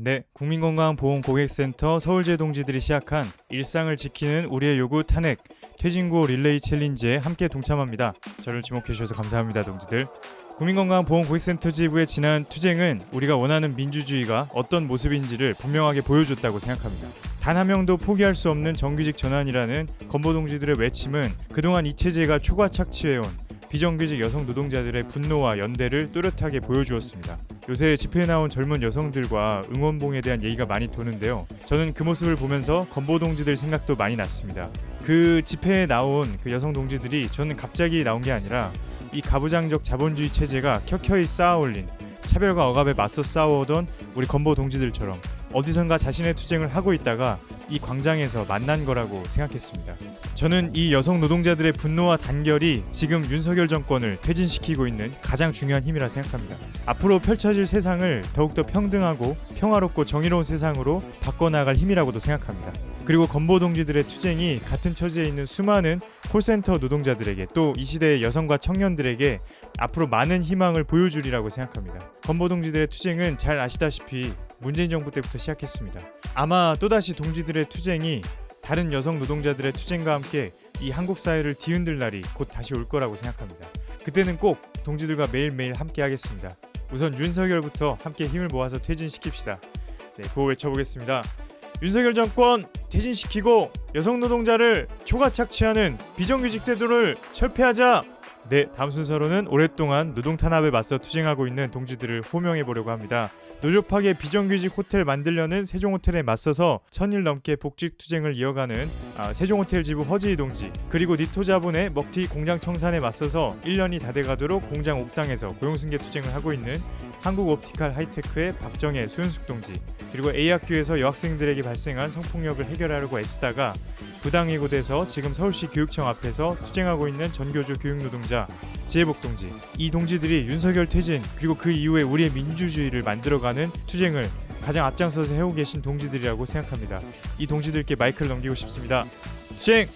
네, 국민건강보험고객센터 서울제 동지들이 시작한 일상을 지키는 우리의 요구 탄핵 퇴진구 릴레이 챌린지에 함께 동참합니다. 저를 지목해 주셔서 감사합니다, 동지들. 국민건강보험고객센터 지부의 지난 투쟁은 우리가 원하는 민주주의가 어떤 모습인지를 분명하게 보여줬다고 생각합니다. 단 한 명도 포기할 수 없는 정규직 전환이라는 건보 동지들의 외침은 그동안 이 체제가 초과 착취해온 비정규직 여성 노동자들의 분노와 연대를 뚜렷하게 보여주었습니다. 요새 집회에 나온 젊은 여성들과 응원봉에 대한 얘기가 많이 도는데요. 저는 그 모습을 보면서 건보 동지들 생각도 많이 났습니다. 그 집회에 나온 그 여성 동지들이 저는 갑자기 나온 게 아니라 이 가부장적 자본주의 체제가 켜켜이 쌓아올린 차별과 억압에 맞서 싸워오던 우리 건보 동지들처럼 어디선가 자신의 투쟁을 하고 있다가 이 광장에서 만난 거라고 생각했습니다. 저는 이 여성 노동자들의 분노와 단결이 지금 윤석열 정권을 퇴진시키고 있는 가장 중요한 힘이라 생각합니다. 앞으로 펼쳐질 세상을 더욱더 평등하고 평화롭고 정의로운 세상으로 바꿔나갈 힘이라고도 생각합니다. 그리고 건보 동지들의 투쟁이 같은 처지에 있는 수많은 콜센터 노동자들에게 또 이 시대의 여성과 청년들에게 앞으로 많은 희망을 보여주리라고 생각합니다. 건보 동지들의 투쟁은 잘 아시다시피 문재인 정부 때부터 시작했습니다. 아마 또다시 동지들의 투쟁이 다른 여성 노동자들의 투쟁과 함께 이 한국 사회를 뒤흔들 날이 곧 다시 올 거라고 생각합니다. 그때는 꼭 동지들과 매일매일 함께 하겠습니다. 우선 윤석열부터 함께 힘을 모아서 퇴진시킵시다. 네, 구호 외쳐보겠습니다. 윤석열 정권 퇴진시키고 여성 노동자를 초과 착취하는 비정규직 제도를 철폐하자. 네, 다음 순서로는 오랫동안 노동 탄압에 맞서 투쟁하고 있는 동지들을 호명해 보려고 합니다. 노조 파괴 비정규직 호텔 만들려는 세종호텔에 맞서서 천일 넘게 복직 투쟁을 이어가는 아, 세종호텔 지부 허지희 동지 그리고 니토 자본의 먹튀 공장 청산에 맞서서 1년이 다 돼가도록 공장 옥상에서 고용승계 투쟁을 하고 있는 한국 옵티칼 하이테크의 박정혜 소윤숙 동지 그리고 A학교에서 여학생들에게 발생한 성폭력을 해결하려고 애쓰다가 부당해고돼서 지금 서울시 교육청 앞에서 투쟁하고 있는 전교조 교육노동자 지혜복 동지 이 동지들이 윤석열 퇴진 그리고 그 이후에 우리의 민주주의를 만들어가는 투쟁을 가장 앞장서서 해오고 계신 동지들이라고 생각합니다. 이 동지들께 마이크를 넘기고 싶습니다. 투쟁